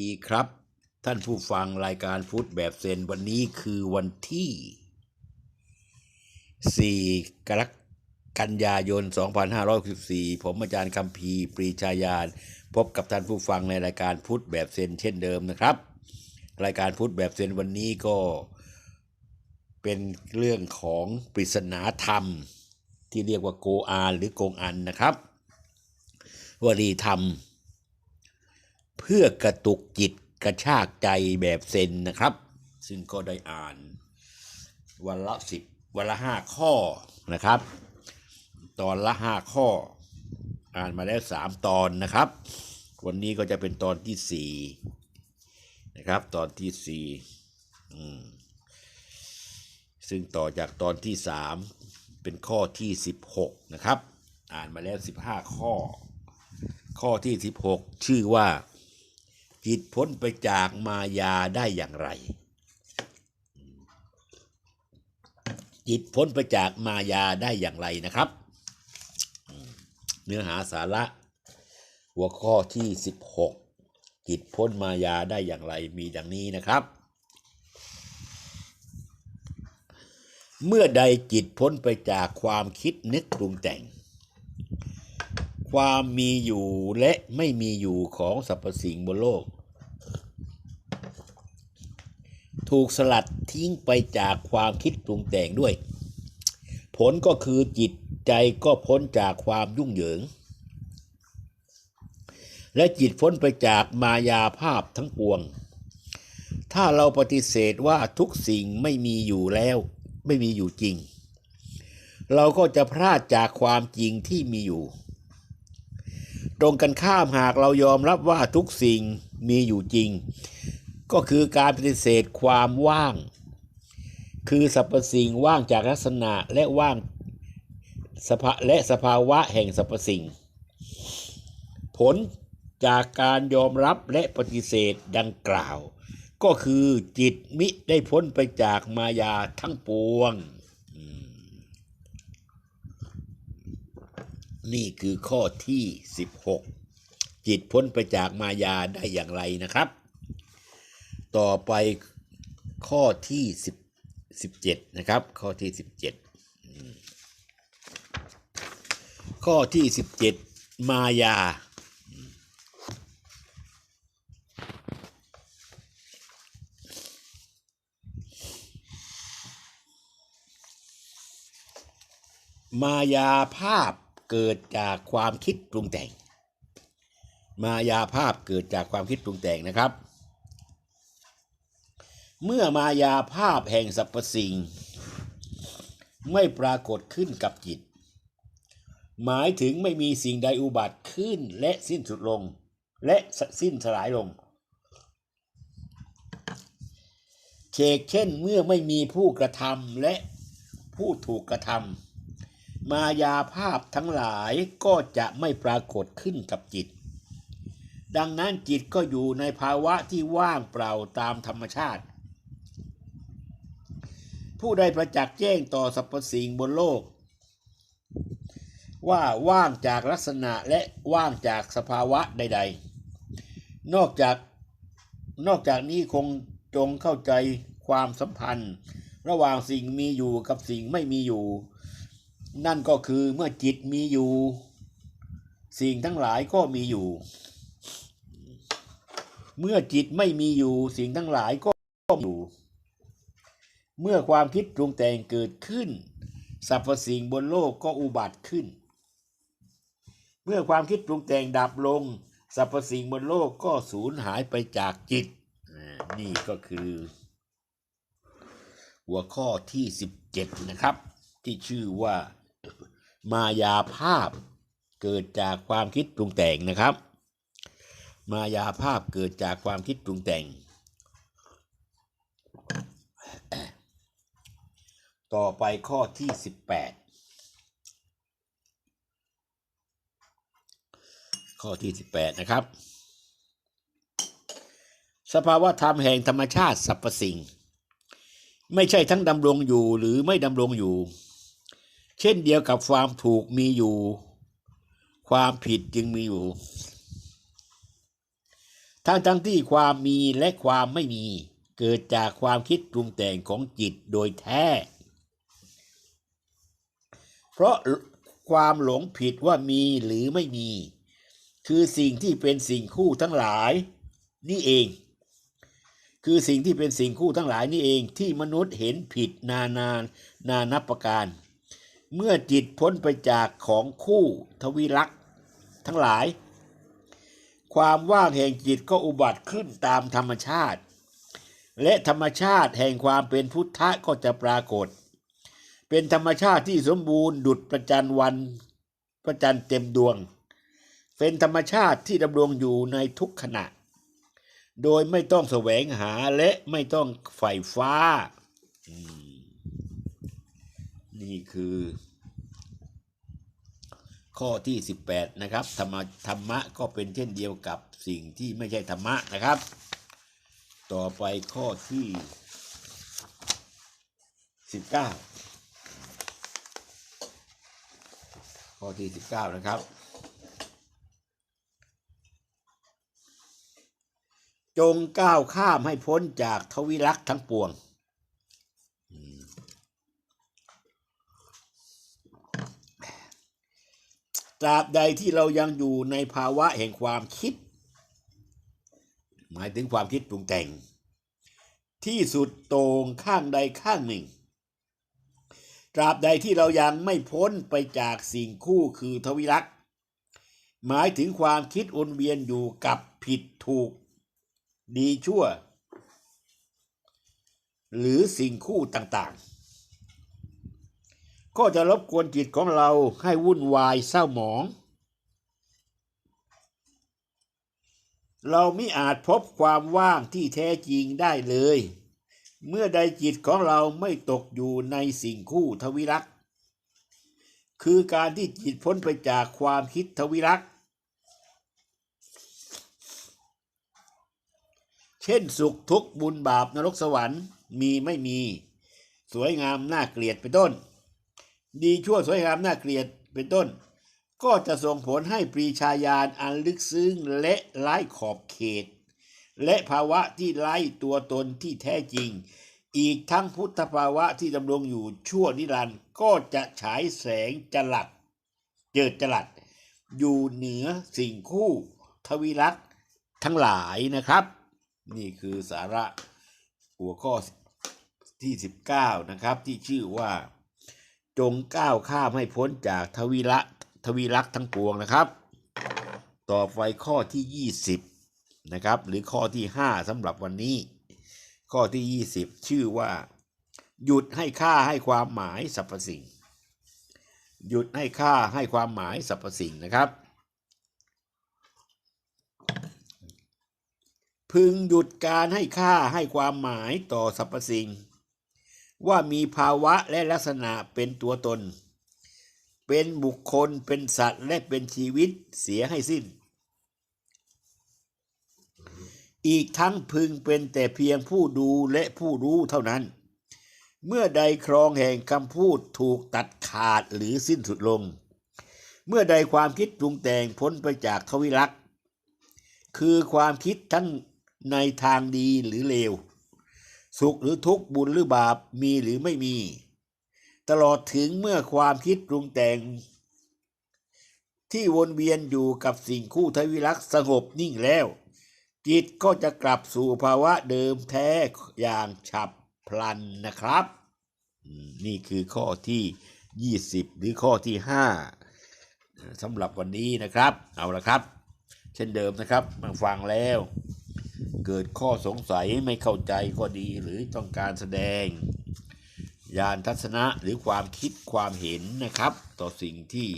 ดีครับ ท่านผู้ฟังรายการฟุตแบบเซนวันนี้คือวันที่ 4 กรกฎาายน 2564 ผมอาจารย์คำพีปรีชายาน พบกับท่านผู้ฟังในรายการฟุตแบบเซนเช่นเดิมนะครับ รายการฟุตแบบเซนวันนี้ก็เป็นเรื่องของปริศนาธรรม ที่เรียกว่าโกอานหรือโกงอันนะครับวลีธรรม เพื่อกระตุกจิตกระชากใจแบบเซนนะครับ ซึ่งก็ได้อ่าน วันละสิบวันละห้าข้อนะครับ ตอนละห้าข้อ อ่านมาแล้วสามตอนนะครับ วันนี้ก็จะเป็นตอนที่สี่นะครับ ตอนที่สี่ซึ่งต่อจากตอนที่สามเป็นข้อที่สิบหกนะครับ อ่านมาแล้วสิบห้าข้อ ข้อที่สิบหกชื่อว่า จิตพ้นไปจากมายาได้อย่างไร จิตพ้นไปจากมายาได้อย่างไรนะครับ เนื้อหาสาระ หัวข้อที่ 16 จิตพ้นมายาได้อย่างไรมีดังนี้นะครับ เมื่อใดจิตพ้นไปจากความคิดนึกปรุงแต่ง ความมีอยู่และไม่มีอยู่ของสรรพสิ่งบนโลก ถูกสลัดทิ้งไปจากความคิดปรุงแต่งด้วย ผลก็คือจิตใจก็พ้นจากความยุ่งเหยิง และจิตพ้นไปจากมายาภาพทั้งปวง ถ้าเราปฏิเสธว่าทุกสิ่งไม่มีอยู่แล้วไม่มีอยู่จริง เราก็จะพลาดจากความจริงที่มีอยู่ ตรงกันข้ามหากเรายอมรับว่าทุกสิ่งมีอยู่จริง ก็คือการปฏิเสธความว่าง คือสรรพสิ่งว่างจากลักษณะและว่างสภาและสภาวะแห่งสรรพสิ่ง ผลจากการยอมรับและปฏิเสธดังกล่าว ก็คือจิตมิได้พ้นไปจากมายาทั้งปวงอืม นี่คือข้อที่ 16 จิตพ้นไปจากมายาได้อย่างไรนะครับ ต่อไปข้อที่สิบสิบเจ็ดนะครับ ข้อที่สิบเจ็ดข้อที่สิบเจ็ดมายา มายาภาพ เกิดจากความคิดปรุงแต่ง มายาภาพเกิดจากความคิดปรุงแต่งนะครับ เมื่อมายาภาพแห่งสรรพสิ่ง ไม่ปรากฏขึ้นกับจิต หมายถึงไม่มีสิ่งใดอุบัติขึ้นและสิ้นสุดลง และสิ้นสลายลงเชกเช่นเมื่อไม่มีผู้กระทำและผู้ถูกกระทำ มายาภาพทั้งหลายก็จะไม่ปรากฏขึ้นกับจิต ดังนั้นจิตก็อยู่ในภาวะที่ว่างเปล่าตามธรรมชาติ ผู้ใดประจักษ์แจ้งต่อสรรพสิ่งบนโลก ว่าว่างจากลักษณะและว่างจากสภาวะใด ๆ นอกจากนอกจากนี้คงจงเข้าใจความสัมพันธ์ ระหว่างสิ่งมีอยู่กับสิ่งไม่มีอยู่ นั่นก็คือเมื่อจิตมีอยู่ สิ่งทั้งหลายก็มีอยู่ เมื่อจิตไม่มีอยู่สิ่งทั้งหลายก็อยู่ เมื่อความคิดปรุงแต่งเกิดขึ้นสรรพสิ่งบนโลกก็อุบัติขึ้น เมื่อความคิดปรุงแต่งดับลงสรรพสิ่งบนโลกก็สูญหายไปจากจิต นี่ก็คือ หัวข้อที่ 17 นะครับ ที่ชื่อว่า มายาภาพเกิดจากความคิดปรุงแต่งนะครับ มายาภาพเกิดจากความคิดปรุงแต่ง ต่อไปข้อที่ 18 ข้อที่ 18 นะครับ สภาวะธรรมแห่งธรรมชาติสรรพสิ่ง ไม่ใช่ทั้งดำรงอยู่หรือไม่ดำรงอยู่ เช่นเดียวกับความถูกมีอยู่ ความผิดจึงมีอยู่ ทั้งทั้งที่ความมีและความไม่มี เกิดจากความคิดปรุงแต่งของจิตโดยแท้ เพราะความหลงผิดว่ามีหรือไม่มี คือสิ่งที่เป็นสิ่งคู่ทั้งหลาย นี่เอง คือสิ่งที่เป็นสิ่งคู่ทั้งหลายนี่เองที่มนุษย์เห็นผิดนานานนานับประการ เมื่อจิตพ้นไปจากของคู่ทวิลักษ์ทั้งหลาย ความว่างแห่งจิตก็อุบัติขึ้นตามธรรมชาติ และธรรมชาติแห่งความเป็นพุทธะก็จะปรากฏ เป็นธรรมชาติที่สมบูรณ์ดุจประจันวันประจันเต็มดวง เป็นธรรมชาติที่ดำรงอยู่ในทุกขณะ โดยไม่ต้องแสวงหาและไม่ต้องใฝ่ฟ้า อืม นี่คือ ข้อที่ 18 นะครับ ธรรมะธรรมะก็เป็นเช่นเดียวกับสิ่งที่ไม่ใช่ธรรมะนะครับ ต่อไปข้อที่ 19 ข้อที่ 19 นะครับจงก้าวข้ามให้พ้นจากทวิลักษ์ทั้งปวง ตราบใดที่เรายังอยู่ในภาวะแห่งความคิด หมายถึงความคิดปรุงแต่ง ที่สุดต่งข้างใดข้างหนึ่ง ตราบใดที่เรายังไม่พ้นไปจากสิ่งคู่คือทวิลักษ์หมายถึงความคิดวนเวียนอยู่กับผิดถูก ดีชั่ว หรือสิ่งคู่ต่างๆ ก็จะรบกวนจิตของเราให้วุ่นวายเศร้าหมอง เราไม่อาจพบความว่างที่แท้จริงได้เลย เมื่อใดจิตของเราไม่ตกอยู่ในสิ่งคู่ทวิรักษ์คือการที่จิตพ้นไปจากความคิดทวิรักษ์เช่นสุขทุกข์บุญบาปนรกสวรรค์มีไม่มี สวยงามน่าเกลียดเป็นต้น ดีชั่วสวยงามน่าเกลียดเป็นต้น ก็จะส่งผลให้ปรีชาญาณอันลึกซึ้งและไร้ขอบเขต และภาวะที่ไร้ตัวตนที่แท้จริง อีกทั้งพุทธภาวะที่ดำรงอยู่ชั่วนิรันดร์ก็จะฉายแสงจลัด เจิดจลัด อยู่เหนือสิ่งคู่ทวิรักษ์ทั้งหลายนะครับ นี่คือสาระหัวข้อที่ 19 นะครับ ที่ชื่อว่า จงก้าวข้ามให้พ้นจากทวิละทวิรักษ์ทั้งปวงนะครับ ต่อไปข้อที่ 20 นะครับ หรือข้อที่ 5สำหรับวันนี้ ข้อที่ 20 ชื่อว่า หยุดให้ค่าให้ความหมายสรรพสิ่ง หยุดให้ค่าให้ความหมายสรรพสิ่งนะครับ พึงหยุดการให้ค่าให้ความหมายต่อสรรพสิ่ง ว่ามีภาวะและลักษณะเป็นตัวตน เป็นบุคคลเป็นสัตว์และเป็นชีวิตเสียให้สิ้น อีกทั้งพึงเป็นแต่เพียงผู้ดูและผู้รู้เท่านั้น เมื่อใดครองแห่งคำพูดถูกตัดขาดหรือสิ้นสุดลง เมื่อใดความคิดปรุงแต่งพ้นไปจากทวิลักษ์คือความคิดทั้งในทางดีหรือเลว สุขหรือทุกข์บุญหรือบาปมีหรือไม่มี ตลอดถึงเมื่อความคิดปรุงแต่ง ที่วนเวียนอยู่กับสิ่งคู่ทวิลักษ์สงบนิ่งแล้ว จิตก็จะกลับสู่ภาวะเดิมแท้อย่างฉับพลันนะครับ นี่คือข้อที่ 20 หรือข้อที่ 5สำหรับวันนี้นะครับ เอาละครับ เช่นเดิมนะครับมาฟังแล้ว เกิดข้อสงสัยไม่เข้าใจก็ดีหรือต้องการแสดงญาณทัศนะหรือความคิดความเห็นนะครับ ต่อสิ่งที่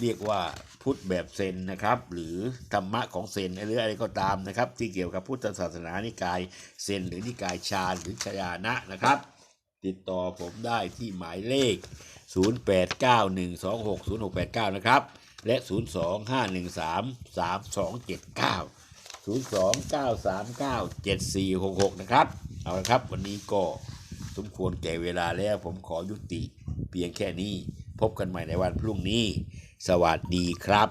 เรียกว่าพุทธแบบเซนนะครับ หรือธรรมะของเซนหรืออะไรก็ตามนะครับ ที่เกี่ยวกับพุทธศาสนานิกายเซนหรือนิกายชาญหรือชยานะนะครับ ติดต่อผมได้ที่หมายเลข 0891260689 นะครับ และ 025133279 029397466 นะครับ เอาละครับ วันนี้ก็สมควรแก่เวลาแล้วผมขอยุติเพียงแค่นี้ พบกันใหม่ในวันพรุ่งนี้ สวัสดีครับ